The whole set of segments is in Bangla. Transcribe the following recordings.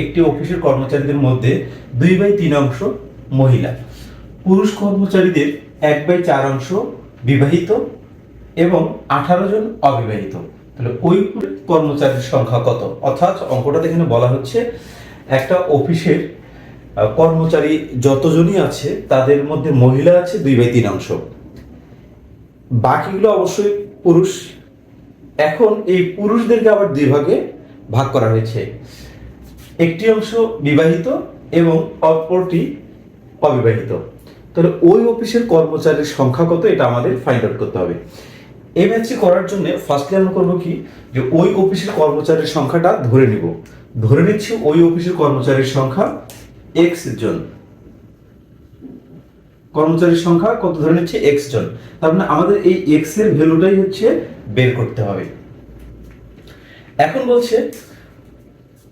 একটি অফিসের কর্মচারীদের মধ্যে দুই বাই তিন অংশ মহিলা। পুরুষ কর্মচারীদের এক বাই চার অংশ বিবাহিত এবং আঠারো জন অবিবাহিত। তাহলে ওই কর্মচারীর সংখ্যা কত? অর্থাৎ অঙ্কটা এখানে বলা হচ্ছে একটা অফিসের কর্মচারী যতজনই আছে, তাদের মধ্যে মহিলা আছে দুই বাই তিন অংশ। বাকিগুলো অবশ্যই পুরুষ। এখন এই পুরুষদেরকে আবার দুই ভাগে ভাগ করা হয়েছে। একটি অংশ বিবাহিত এবং অপরটি অবিবাহিত। তাহলে ওই অফিসের কর্মচারীর সংখ্যা কত? এটা আমাদের ফাইন্ড আউট করতে হবে। এই করার জন্য ফার্স্টলি আমরা করব কি? যে ওই অফিসের কর্মচারীর সংখ্যাটা ধরে নিব। ধরে নিচ্ছি ওই অফিসের কর্মচারীর সংখ্যা এক্স জন। কর্মচারীর সংখ্যা কত? ধরে নিচ্ছে এক্স জন। তার মানে আমাদের এই এক্সের ভ্যালুটাই হচ্ছে বের করতে হবে। এখন বলছে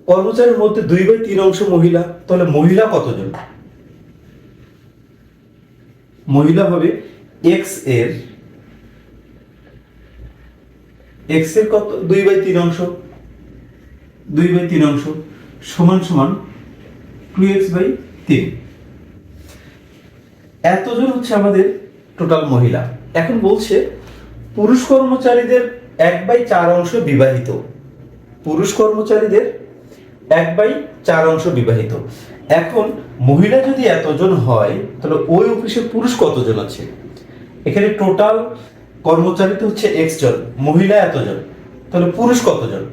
কর্মচারীর মধ্যে দুই বাই তিন অংশ মহিলা, তাহলে মহিলা কতজন? মহিলা হবে এক্সের এক্সের কত? দুই বাই তিন অংশ। দুই বাই তিন অংশ সমান সমান টু এক্স বাই তিন। এতজন হচ্ছে আমাদের টোটাল মহিলা। এখন বলছে পুরুষ কর্মচারীদের এক বাই চার অংশ বিবাহিত। পুরুষ কর্মচারীদের এক বাই চার অংশ বিবাহিত। এখন মহিলা যদি এতজন হয়, তাহলে ওই অফিসে পুরুষ কতজন আছে? এখানে টোটাল কর্মচারী তো হচ্ছে এক্স জন, মহিলা এতজন, তাহলে পুরুষ কতজন?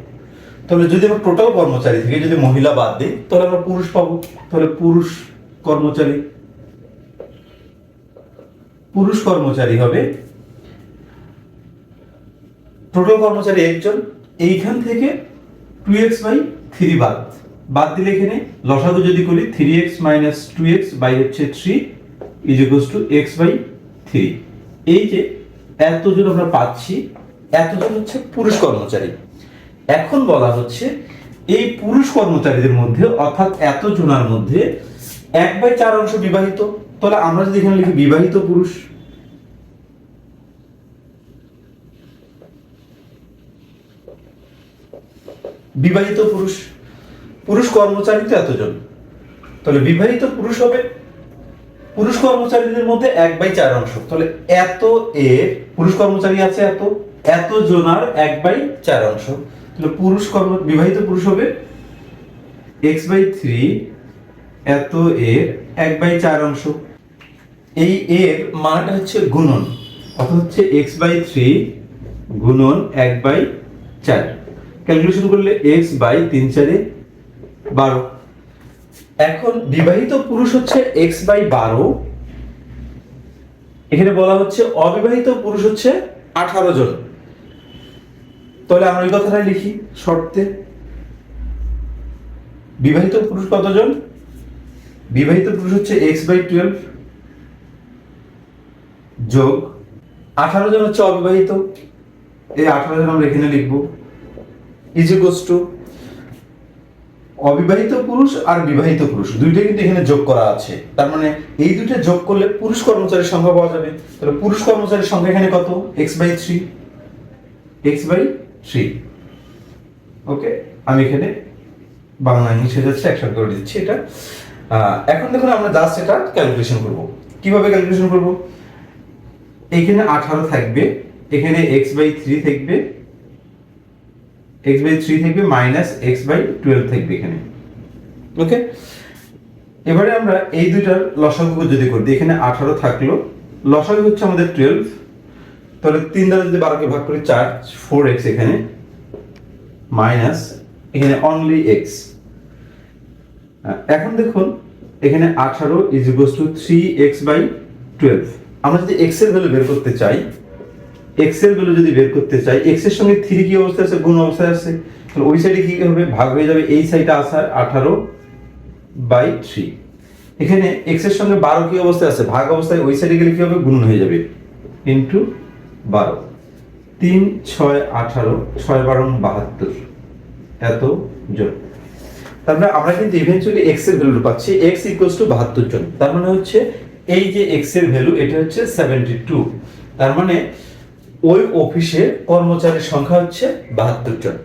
তাহলে যদি আমরা টোটাল কর্মচারী থেকে যদি মহিলা বাদ দিই, তাহলে আমরা পুরুষ পাবো, তাহলে পুরুষ কর্মচারী। পুরুষ কর্মচারী হবে টোটাল কর্মচারী একজন, এইখান থেকে টু এক্স বাই থ্রি বাদ। বাদ দিলে এখানে লসাগু যদি করি three X minus two X by হচ্ছে three is equals to X by three এই যে এতজন আমরা পাচ্ছি, এতজন হচ্ছে পুরুষ কর্মচারী। এখন বলা হচ্ছে এই পুরুষ কর্মচারীদের মধ্যে, অর্থাৎ এত জনার মধ্যে এক বাই চার অংশ বিবাহিত। তাহলে আমরা যদি এখানে লিখি বিবাহিত পুরুষ বিবাহিত পুরুষ পুরুষ কর্মচারী তো এতজন। তাহলে বিবাহিত পুরুষ হবে? পুরুষ কর্মচারীদের মধ্যে এক বাই চার অংশ। তাহলে এত এ, পুরুষ কর্মচারী আছে এত এত জনার এক বাই চার অংশ। তাহলে পুরুষ কর্ম, বিবাহিত পুরুষ হবে এক্স বাই থ্রি, এত এর এক বাই চার অংশ। এই এর মানটা হচ্ছে গুণন, অর্থাৎ হচ্ছে এক্স বাই থ্রি গুণন এক বাই চার। ক্যালকুলেশন করলে এক্স বাই তিন চারে বারো। এখন বিবাহিত পুরুষ হচ্ছে এক্স বাই বারো। এখানে বলা হচ্ছে অবিবাহিত পুরুষ হচ্ছে আঠারো জন। তাহলে আমরা ওই কথাটাই লিখি, শর্তে। বিবাহিত পুরুষ কতজন? বিবাহিত পুরুষ হচ্ছে এক্স বাই টুয়েলভ যোগ আঠারো জন হচ্ছে অবিবাহিত। এই আঠারো জন আমরা এখানে লিখব। ইজ ইকুয়ালস টু অবিবাহিত পুরুষ আর বিবাহিত পুরুষ। দুইটা কিন্তু এখানে যোগ করা আছে। তার মানে এই দুইটা যোগ করলে পুরুষ কর্মচারীর সংখ্যা পাওয়া যাবে। তাহলে পুরুষ কর্মচারীর সংখ্যা এখানে কত? X by three X by three okay আমি এখানে বাংলা ইংলিশে যাচ্ছে একসাথে করে দিচ্ছি এটা। এখন দেখুন আমরা জাস্ট এটা ক্যালকুলেশন করব। কীভাবে ক্যালকুলেশন করব? এখানে আঠারো থাকবে, এখানে এক্স বাই থ্রি থাকবে এক্স বাই থ্রি থাকবে মাইনাস এক্স বাই টুয়েলভ থাকবে এখানে। ওকে এবারে আমরা এই দুইটার লসাগু যদি করি, এখানে আঠারো থাকল। লসাগু হচ্ছে আমাদের টুয়েলভ তাহলে তিন দ্বারা যদি বারোকে ভাগ করি, চার ফোর এক্স এখানে। মাইনাস এখানে অনলি এক্স এখন দেখুন, এখানে আঠারো is equals to three X by twelve আমরা যদি এক্সের ভ্যালু বের করতে চাই এক্সের ভ্যালু যদি বের করতে চাই এক্সের সঙ্গে থ্রি কি অবস্থায় আছে, গুণ অবস্থায় আছে, তাহলে ওই সাইডে কি হবে? ভাগ হয়ে যাবে এই সাইডে আসার আঠারো বাই থ্রি এখানে এক্সের সঙ্গে বারো কি অবস্থায় আছে? ভাগ অবস্থায় ওই সাইডে গেলে কি হবে? গুণ হয়ে যাবে ইন্টু বারো। তিন, ছয়, আঠারো, ছয় বারো বাহাত্তর। এত জন। তারপরে আমরা কিন্তু ইভেন্চুয়ালি এক্সের ভ্যালু পাচ্ছি এক্স ইকুয়ালস টু বাহাত্তর জন। তার মানে হচ্ছে এই যে এক্সের ভ্যালু এটা হচ্ছে সেভেন্টি টু তার মানে ওই অফিসে কর্মচারীর সংখ্যা হচ্ছে বাহাত্তর জন।